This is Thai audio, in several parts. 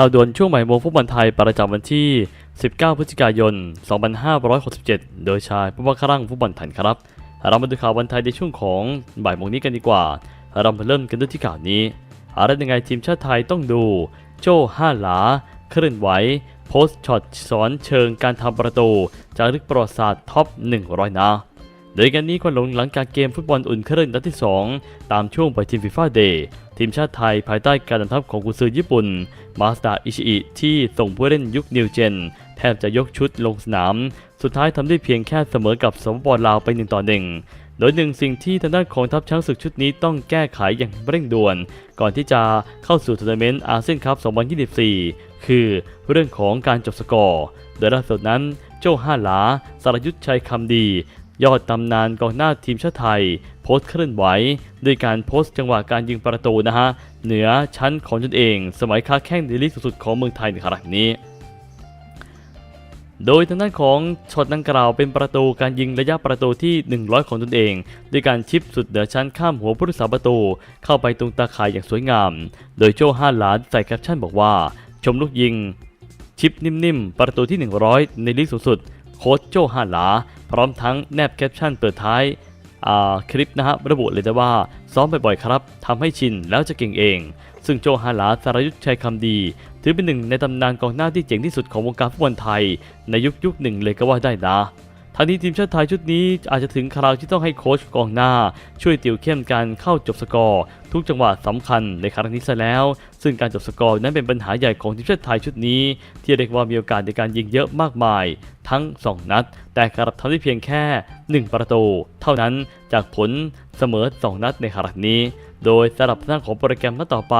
ข่าวด่วนช่วงใหม่โมงฟุตบอลไทยประจำวันที่ 19 พฤศจิกายน 2567 โดยชายผู้ว่าครั่งฟุตบอลไทยครับ เรามาดูข่าววันไทยในช่วงของบ่ายโมงนี้กันดีกว่า เรามาเริ่มกันด้วยที่ข่าวนี้ อะไรยังไงทีมชาติไทยต้องดู โจ้ห้าหลา เคลื่อนไหว โพสช็อตสอนเชิงการทำประตูจารึกประวัติศาสตร์ท็อป 100 นะโดยกันนี้ควันหลงหลังการเกมฟุตบอลอุ่นเครื่องนัดที่ 2 ตามช่วงไปทีมฟีฟ่าเดย์ ทีมชาติไทยภายใต้การนำทัพของกุนซือญี่ปุ่น มาสดาอิชิอิที่ส่งผู้เล่นยุคนิวเจน แทบจะยกชุดลงสนาม สุดท้ายทำได้เพียงแค่เสมอกับสปปลาวไป1ต่อ1โดยหนึ่งสิ่งที่ทางด้านของทัพช้างศึกชุดนี้ต้องแก้ไขอย่างเร่งด่วน ก่อนที่จะเข้าสู่ทัวร์นาเมนต์อาเซียนคัพ 2024 คือเรื่องของการจบสกอร์ โดยล่าสุดนั้นโจ้ห้าหลา สารยุทธชัยคำดี ยอดตำนานกองหน้าทีมชาติไทย โพสต์เคลื่อนไหวด้วยการโพสต์จังหวะการยิงประตูนะฮะ เหนือชั้นของตนเอง สมัยค้าแข้งในลีกสูงสุดของเมืองไทยในขณะนี้ โดยทางด้านของช็อตดังกล่าวเป็นประตูการยิงระยะประตูที่ 100 ของตนเอง ด้วยการชิปสุดเหนือชั้นข้ามหัวผู้รักษาประตู เข้าไปตรงตาข่ายอย่างสวยงาม โดยโจ้ห้าหลานใส่แคปชั่นบอกว่า ชมลูกยิง ชิปนิ่มๆประตูที่ 100 ในลีกสูงสุดโค้ชโจฮาหลา พร้อมทั้งแนบแคปชั่นเปิดท้ายาคลิปนะฮะระบุเลยนะว่า ซ้อมบ่อยๆครับทำให้ชินแล้วจะเก่งเอง ซึ่งโจฮาลาสารยุทธชัยคำดี ถือเป็นหนึ่งในตำนานกองหน้าที่เจ๋งที่สุดของวงการฟุตบอลไทย ในยุคยุคหนึ่งเลยก็ว่าได้นะ ทางนี้ทีมชาติไทยชุดนี้อาจจะถึงคราวที่ต้องให้โค้ชกองหน้า ช่วยติวเข้มการเข้าจบสกอร์ทุกจังหวะสำคัญในครั้งนี้ซะแล้ว ซึ่งการจบสกอร์นั้นเป็นปัญหาใหญ่ของทีมชาติไทยชุดนี้ ที่เรียกว่ามีโอกาสในการยิงเยอะมากมาย ทั้ง 2 นัด แต่กลับทำได้เพียงแค่ 1 ประตู เท่านั้นจากผลเสมอ 2 นัดในครั้งนี้ โดยสำหรับทางด้านของโปรแกรมนัดต่อไป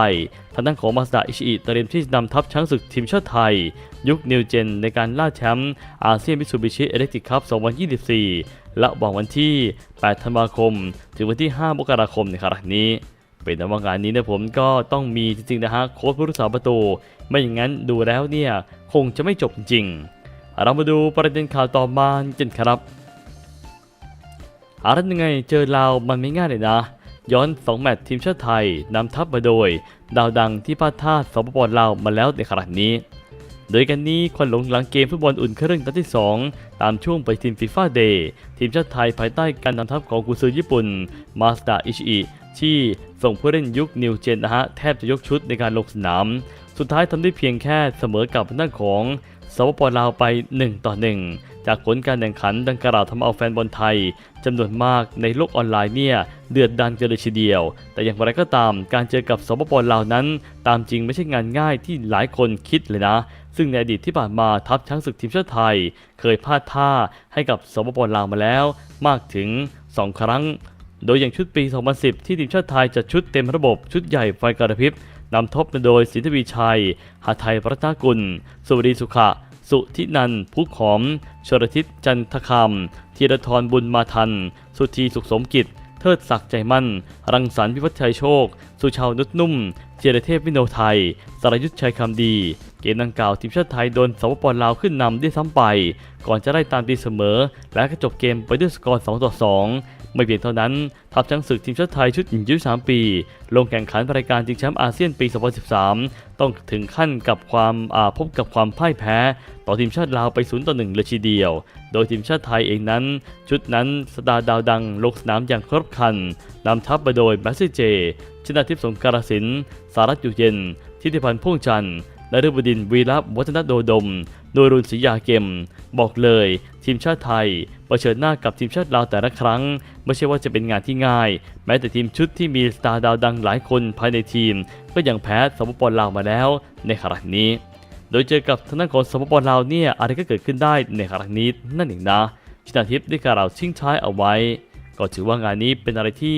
ทางด้านของมาสดาอิชิอิเตรียมที่จะนำทัพช้างศึกทีมชาติไทย ยุคนิวเจนในการล่าแชมป์อาเซียนมิตซูบิชิเอเล็กทริกคัพ 2024 และบอกวันที่ 8 ธันวาคม ถึงวันที่ 5 มกราคมในครั้งนี้เป็นนว่างานนี้นะผมก็ต้องมีจริงๆนะฮะโค้ชผู้รักษาประตู ไม่อย่างนั้นดูแล้วเนี่ยคงจะไม่จบจริงๆ เรามาดูประเด็นข่าวต่อมากันครับอะไรยังไงเจอลาวมันไม่ง่ายเลยนะ ย้อน 2 แมตช์ทีมชาติไทยนำทัพมาโดย ดาวดังที่พลาดท่าสปปลาวมาแล้วในขณะนี้ โดยกันนี้ควันหลงหลังเกมฟุตบอลอุ่นเครื่องนัดที่ 2 ตามช่วงไปทีมฟีฟ่าเดย์ทีมชาติไทยภายใต้การนำทัพของกุซือญี่ปุ่นมาสดาอิชิอิที่ส่งผู้เล่นยุคนิวเจนนะฮะแทบจะยกชุดในการลงสนาม สุดท้ายทำได้เพียงแค่เสมอกับทางด้านของ สปปลาวไป 1 ต่อ 1 จากผลการแข่งขันดังกล่าวทำเอาแฟนบอลไทยจำนวนมากในโลกออนไลน์เนี่ยเดือดดันกันเลยทีเดียว แต่อย่างไรก็ตามการเจอกับสปปลาวนั้น ตามจริงไม่ใช่งานง่ายที่หลายคนคิดเลยนะ ซึ่งในอดีตที่ผ่านมาทัพช้างศึกทีมชาติไทย เคยพลาดท่าให้กับสปปลาวมาแล้ว มากถึง 2 ครั้ง โดยอย่างชุดปี 2010 ที่ทีมชาติไทยจัดชุดเต็มระบบชุดใหญ่ไฟกระพริบ นำทบมาโดยสินทวีชัย หาไทยรัตนกุล สุวรีสุขะ สุทินันท์พุกหอม ชรทิศจันทคำธีรทรบุญมาทัน สุธีสุขสมกิจ เทิดศักดิ์ใจมั่น รังสรรค์พิพัฒน์ชัยโชคสุชาวนุชนุ่มเจรเทพวิโนไทย สรยุทธชัยคำดี เกมดังกล่าวทีมชาติไทยโดนสปปลาวขึ้นนำได้ซ้ำไป ก่อนจะได้ตามตีเสมอ และก็จบเกมไปด้วยสกอร์ 2 ต่อ 2 ไม่เพียงเท่านั้น ทัพช้างศึกทีมชาติไทยชุดหญิงอายุ3ปี ลงแข่งขันรายการชิงแชมป์อาเซียนปี 2013 ต้องถึงขั้นกับความาพบกับความพ่ายแพ้ ต่อทีมชาติลาวไป0ต่อ1เลยทีเดียว โดยทีมชาติไทยเองนั้น ชุดนั้นสตาร์ดาวดังลงสนามอย่างครบครันนำทัพมาโดยแมสซี่เจ ชนะทิพย์สงการสิน สารัตอยู่เย็น ทิติพันธ์พ่วงจันทร์และฤบดินทร์วีระวัฒนโดดม โดยรุนศรียาเกม บอกเลย ทีมชาติไทยเผชิญหน้ากับทีมชาติลาวแต่ละครั้ง ไม่ใช่ว่าจะเป็นงานที่ง่าย แม้แต่ทีมชุดที่มีสตาร์ดาวดังหลายคนภายในทีม ก็ยังแพ้สปปลาวมาแล้วในครั้งนี้ โดยเจอกับทางด้านของสปปลาวเนี่ยอะไรก็เกิดขึ้นได้ในครั้งนี้นั่นเองนะชนาทิพย์ได้กล่าวชิงท้ายเอาไว้ ก็ถือว่างานนี้เป็นอะไรที่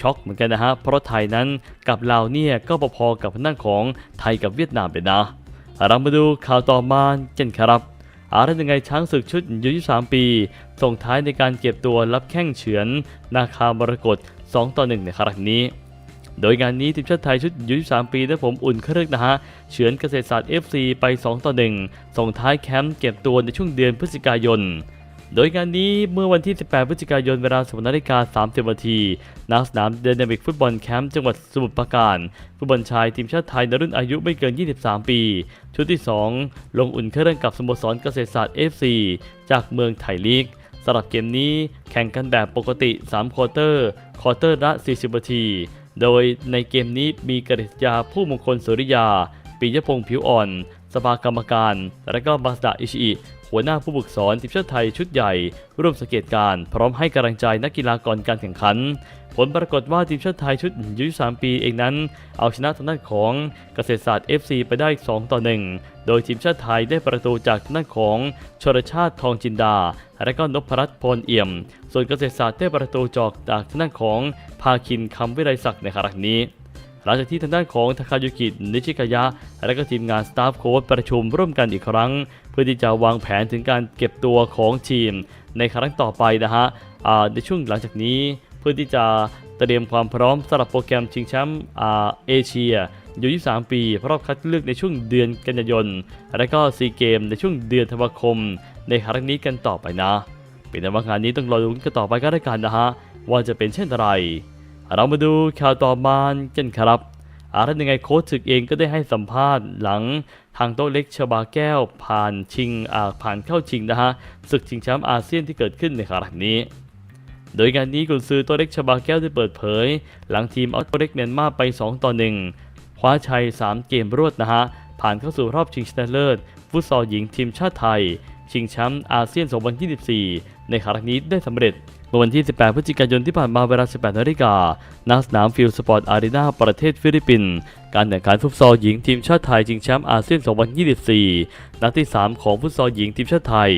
ช็อกเหมือนกันนะฮะ เพราะไทยนั้นกับลาวเนี่ยก็พอๆกับทางของไทยกับเวียดนามเลยนะ เรามาดูข่าวต่อมากันครับอะไรยังไงช้างศึกชุดยุ23 ปี ส่งท้ายในการเก็บตัวรับแข้งเฉือน นาคามรกต2ต่อ1ในครั้งนี้ โดยงานนี้ทีมชาติไทยชุดยุ23 ปีได้ผมอุ่นเครื่องนะฮะ เฉือนเกษตรศาสตร์ FC ไป 2 ต่อ 1 ส่งท้ายแคมป์เก็บตัวในช่วงเดือนพฤศจิกายน โดยงานนี้เมื่อวันที่ 18 พฤศจิกายนเวลา10นาฬิกา30นาทีณสนามเดนมิกฟุตบอลแคมป์จังหวัดสมุทรปราการฟุตบอลชายทีมชาติไทยในรุ่นอายุไม่เกิน 23 ปี ชุดที่ 2 ลงอุ่นเครื่องกับสโมสรเกษตรศาสตร์ FC จากเมืองไทยลีกสำหรับเกมนี้แข่งกันแบบปกติ3ควอเตอร์ควอเตอร์ละ 40 นาที โดยในเกมนี้มีกฤษยาผู้มงคลสุริยา ปิยพงษ์ผิวอ่อน สภากรรมการ และก็มาสดาอิชิอิ หัวหน้าผู้ฝึกสอนทีมชาติไทยชุดใหญ่ ร่วมสังเกตการพร้อมให้กำลังใจนักกีฬาก่อนการแข่งขัน ผลปรากฏว่าทีมชาติไทยชุดอายุ3ปีเองนั้น เอาชนะทางด้านของเกษตรศาสตร์ FC ไปได้ 2 ต่อ 1 โดยทีมชาติไทยได้ประตูจากทางด้านของชรชาติทองจินดา และก็นพรัตน์พลเอี่ยม ส่วนเกษตรศาสตร์ได้ประตูจอกจากทางด้านของภาคินคำวิไลศักดิ์ในครั้งนี้หลังจากที่ทางด้านของทาคายุกินิชิกายะ และก็ทีมงานสตาฟโค้ชประชุมร่วมกันอีกครั้ง เพื่อที่จะวางแผนถึงการเก็บตัวของทีม ในครั้งต่อไปนะฮะในช่วงหลังจากนี้เพื่อที่จะเตรียมความพร้อมสำหรับโปรแกรมชิงแชมป์อาเอเชียอยู่ 23 ปี รอบคัดเลือกในช่วงเดือนกันยายน และก็ซีเกมในช่วงเดือนธันวาคม ในครั้งนี้กันต่อไปนะ เป็นแต่ว่างานนี้ต้องรอลุ้นกันต่อไปก็ได้กันนะฮะ ว่าจะเป็นเช่นไร เรามาดูข่าวต่อมากันครับ อาแล้วยังไงโค้ชถึกเองก็ได้ให้สัมภาษณ์หลังทางโต๊ะเล็กชบาแก้ว ผ่านชิงอ่าผ่านเข้าชิงนะฮะศึกชิงแชมป์อาเซียนที่เกิดขึ้นในครั้งนี้ โดยงานนี้กุนซือโต๊ะเล็กชบาแก้วได้เปิดเผย หลังทีมเอาโต๊ะเล็กเมียนมาไป 2 ต่อ 1 คว้าชัย 3 เกมรวดนะฮะผ่านเข้าสู่รอบชิงชนะเลิศฟุตซอลหญิงทีมชาติไทย ชิงแชมป์อาเซียน 2024 ในครั้งนี้ได้สำเร็จเมื่อวันที่ 18 พฤศจิกายนที่ผ่านมาเวลา 18 นาฬิกาณสนามฟิลสปอร์ตอารีนาประเทศฟิลิปปินส์การแข่งขันฟุตซอลหญิงทีมชาติไทยชิงแชมป์อาเซียน 2024 นัดที่ 3 ของฟุตซอลหญิงทีมชาติไทย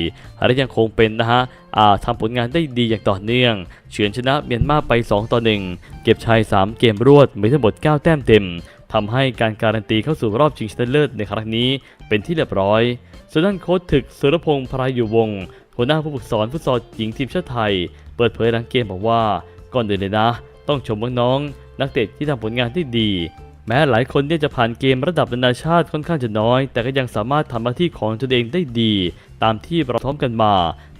และยังคงเป็นนะฮะอาทำผลงานได้ดีอย่างต่อเนื่อง เฉือนชนะเมียนมาไป 2 ต่อ 1 เก็บชัย 3 เกมรวดมีทั้งหมด 9 แต้มเต็มทำให้การการันตีเข้าสู่รอบชิงชนะเลิศในครั้งนี้เป็นที่เรียบร้อยส่วนด้านโค้ชถึกสุรพงษ์พรายอยู่วงศ์ หัวหน้าผู้ฝึกสอนฟุตซอลหญิงทีมชาติไทย เปิดเผยหลังเกมบอกว่า ก่อนอื่นเลยนะ ต้องชมน้องๆนักเตะที่ทำผลงานที่ดี แม้หลายคนเนี่ยจะผ่านเกมระดับนานาชาติค่อนข้างจะน้อย แต่ก็ยังสามารถทำหน้าที่ของตนเองได้ดี ตามที่เราพร้อมกันมา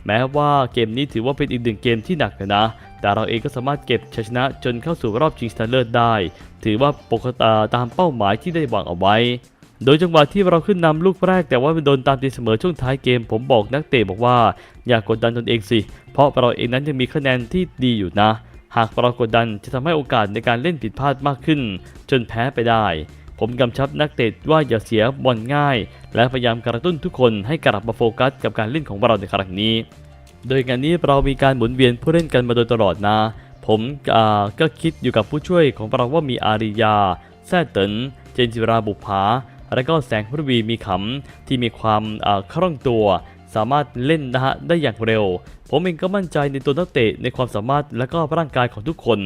แม้ว่าเกมนี้ถือว่าเป็นอีกหนึ่งเกมที่หนักนะ แต่เราเองก็สามารถเก็บชัยชนะจนเข้าสู่รอบชิงชนะเลิศได้ ถือว่าปกติตามเป้าหมายที่ได้วางเอาไว้ โดยจังหวะที่เราขึ้นนำลูกแรก แต่ว่าโดนตามตีเสมอช่วงท้ายเกม ผมบอกนักเตะบอกว่า อย่ากกดดันตนเองสิ เพราะเราเองนั้นยังมีคะแนนที่ดีอยู่นะ หากเรากดดันจะทำให้โอกาสในการเล่นผิดพลาดมากขึ้น จนแพ้ไปได้ ผมกำชับนักเตะว่าอย่าเสียบอลง่าย และพยายามกระตุ้นทุกคนให้กลับมาโฟกัสกับการเล่นของเราในครั้งนี้ โดยงานนี้เรามีการหมุนเวียนผู้เล่นกันมาโดยตลอดนะ ผมก็คิดอยู่กับผู้ช่วยของเราว่ามีอาริยาแซ่เตินเจนจิราบุภา และก็แสงพรวีมีขำที่มีความคล่องตัว สามารถเล่นนะฮะได้อย่างเร็ว ผมเองก็มั่นใจในตัวนักเตะในความสามารถและก็ร่างกายของทุกคน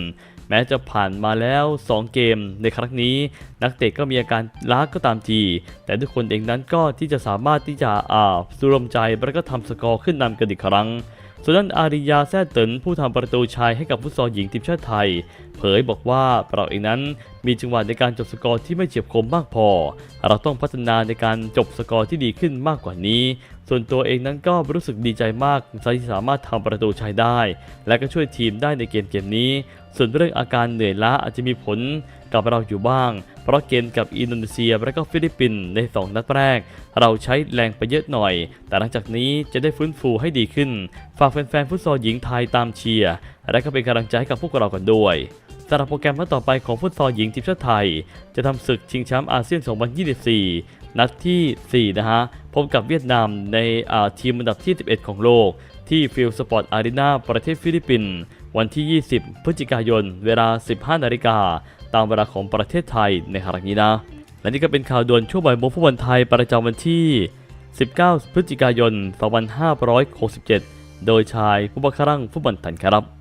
แม้จะผ่านมาแล้ว 2 เกมในครั้งนี้ นักเตะก็มีอาการล้าก็ตามที แต่ทุกคนเองนั้นก็ที่จะสามารถที่จะอ่าสุรมใจแล้วก็ทำสกอร์ขึ้นนำกันอีกครั้ง ส่วนด้านอาริยาแซ่เตินผู้ทำประตูชัยให้กับฟุตซอลหญิงทีมชาติไทย เผยบอกว่าเราเองนั้นมีจังหวะในการจบสกอร์ที่ไม่เฉียบคมมากพอ เราต้องพัฒนาในการจบสกอร์ที่ดีขึ้นมากกว่านี้ ส่วนตัวเองนั้นก็รู้สึกดีใจมากที่สามารถทำประตูชัยได้ และก็ช่วยทีมได้ในเกมเกมนี้ ส่วนเรื่องอาการเหนื่อยล้าอาจจะมีผล กับเราอยู่บ้าง เพราะเกมกับอินโดนีเซียและก็ฟิลิปปินส์ใน 2 นัดแรก เราใช้แรงไปเยอะหน่อย แต่หลังจากนี้จะได้ฟื้นฟูให้ดีขึ้น ฝากแฟนๆฟุตซอลหญิงไทยตามเชียร์และก็เป็นกำลังใจให้กับพวกเรากันด้วยสำหรับโปรแกรมนัดต่อไปของฟุตซอลหญิงทีมชาติไทย จะทำศึกชิงแชมป์อาเซียน 2024 นัดที่ 4 นะฮะ พบกับเวียดนามในทีมอันดับที่ 11 ของโลก ที่ฟิลสปอร์ตอารีนาประเทศฟิลิปปินส์วันที่ 20 พฤศจิกายน เวลา 15 นาฬิกา ตามเวลาของประเทศไทยในครั้งนี้นะ และนี่ก็เป็นข่าวด่วนช่วงบ่ายโมงฟุตบอลไทยประจำวันที่ 19 พฤศจิกายน 2567 โดยชายผู้บังคับฟุตบอลไทยครับ